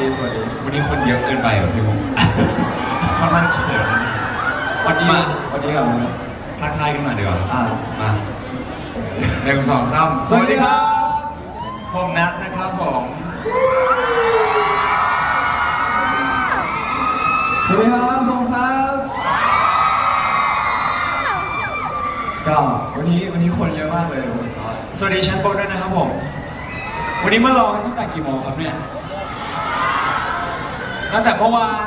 ดีสวัสดีวันนี้คนเยอะเกินไปเหรอพี่ผมค่อนข้างเฉินสวัสดีมาสวัสดีครับทักทายกันมาดีกว่าอ่ามาหนึ่งสองสามสวัสดีครับ ผมนัทนะครับผมสวัสดีครับผมครับก็วันนี้วันนี้คนเยอะมากเลย สวัสดีชั้นบนด้วยนะครับผม วันนี้มารอกันตั้งแต่กี่โมงครับเนี่ย ตั้งแต่เมื่อวาน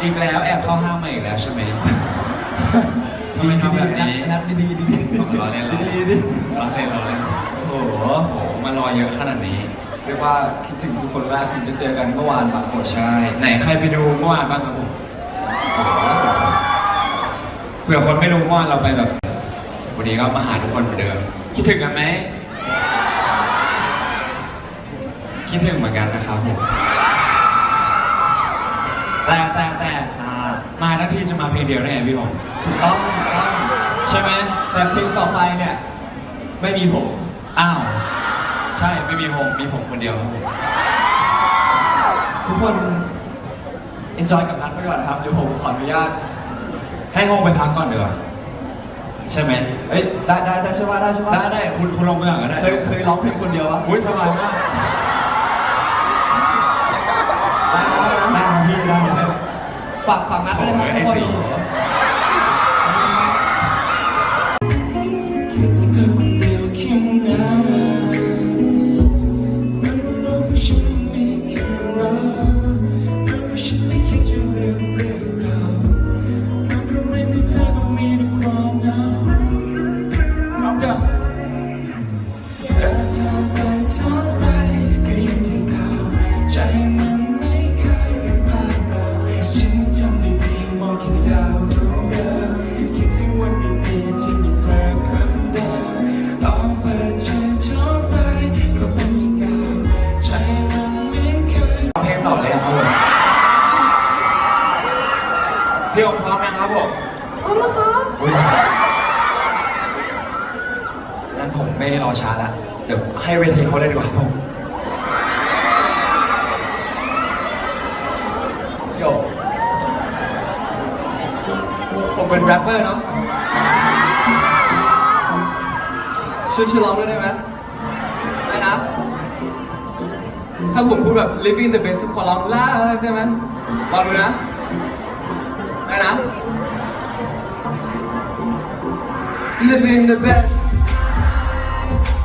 อีกแล้วแอบเข้าห้างมาอีกแล้วใช่ไหมทำไมทำแบบนี้นัดดีดีดีรอเล่นรอดีเล่นดีรอเล่นรอเล่นโอ้โหโอ้โหมารอเยอะขนาดนี้ เรียกว่าคิดถึงทุกคนมากถึงจะเจอกันเมื่อวานบางคนใช่ ไหนใครไปดูเมื่อวานบ้างครับผมเผื่อคนไม่รู้เมื่อวานเราไปแบบ วันนี้ก็มาหาทุกคนเหมือนเดิม คิดถึงกันไหม คิดถึงเหมือนกันนะครับผม แต่แต่แต่อ่ามาทั้งทีจะมาเพลงเดียวได้ไงพี่ผมถูกต้องถูกต้องใช่ไหมแต่เพลงต่อไปเนี่ยไม่มีผม อ้าว ใช่ไม่มีผมมีผมคนเดียวครับผมทุกคน enjoy กับนัดไปก่อนนะครับเดี๋ยวผมขออนุญาต ให้ห้องไปพักก่อนเดี๋ยวาใช่ไหมเอ้ยได้ได้ได้ใช่ไหมได้ใช่ไหมได้ได้คุณคุณลงไปก่อนก็ได้เคยเคยร้องเพลงคนเดียวปะอุ้ยสบายมาก ได้ได้พี่ได้ได้ ฝากฝากนัดด้วยนะครับทุกคน พร้อมนะครับผมพร้อมแล้วครับงั้นผมไม่รอช้าละ เดี๋ยวให้เวทีเขาเลยดีกว่าครับผมโยผมเป็นแรปเปอร์เนาะช่วยช่วยร้องด้วยได้ไหมได้นะ ถ้าผมพูดแบบ living the best ทุกคนร้องล่าได้ไหมลองดูนะได้นะ living the best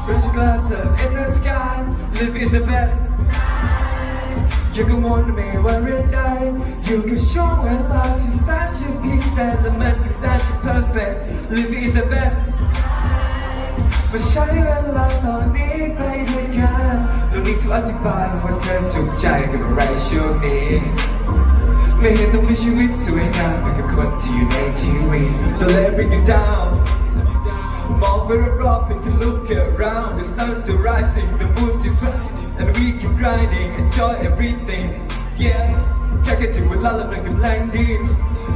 Raise your glass up in the sky living the best อยู่กังวลไม่ว่าเรื่องใดอยู่กับช่วงเวลาที่แสนจะพิเศษและมันก็แสนจะ perfect living the best มาใช้เวลาตอนนี้ไปด้วยกันเรานี้ทุกอธิบายว่าเธอถูกใจกับอะไรช่วงนี้ ไม่เห็นต้องมีชีวิตสวยงามเหมือนกับคนที่อยู่ในทีวี Don't let it bring you down มองไปรอบๆ we can look around the sun's rising the moon's shining and we keep grinding enjoy everything yeah แค่แค่ถึงเวลาแล้วมันกำลังดี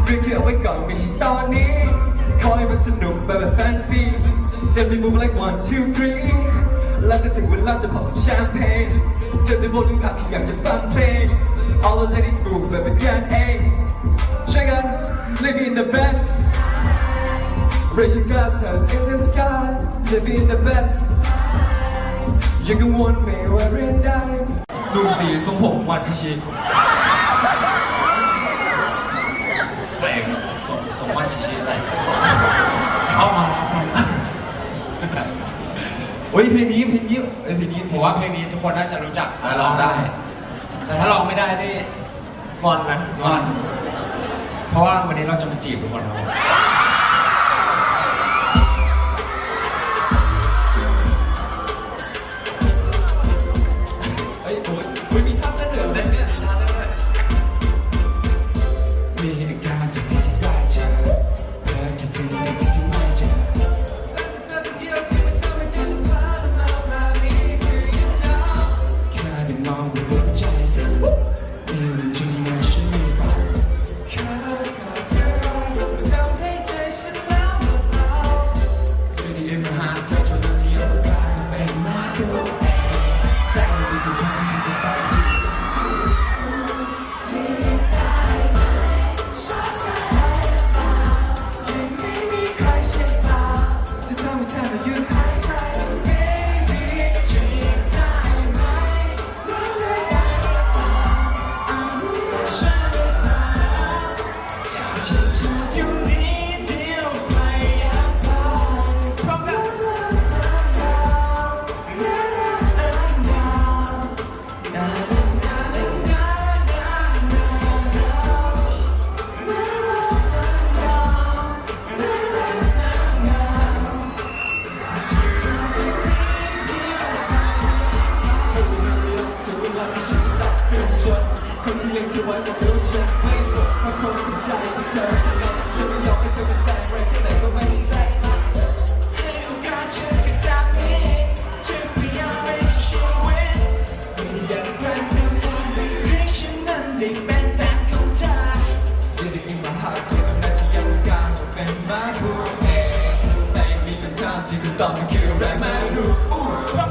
เรื่องที่เอาไว้ก่อนไม่ใช่ตอนนี้คอยมันสนุกแบบแฟนซีเต็มมีมุม like one two three แล้วก็ถึงเวลาจะเผากับแชมเปญเธอได้โบลิ่งอัพแค่อยากจะฟังเพลง all the ladies move แบบเป็นกันเองช่วยกัน living in the best Raise your glass up in the sky, living the best. You can want me where it die. ลุงสีทรงผมวันชิชิแรงทรงทรงวันชิชิอะไรเข้ามาโอ้ยเพลงนี้เพลงนี้เอ้ยเพลงนี้ผมว่าเพลงนี้ทุกคนน่าจะรู้จักและร้องได้ แต่ถ้าร้องไม่ได้นี่งอนนะงอน เพราะว่าวันนี้เราจะมาจีบทุกคนครับ James. ามที่คุณต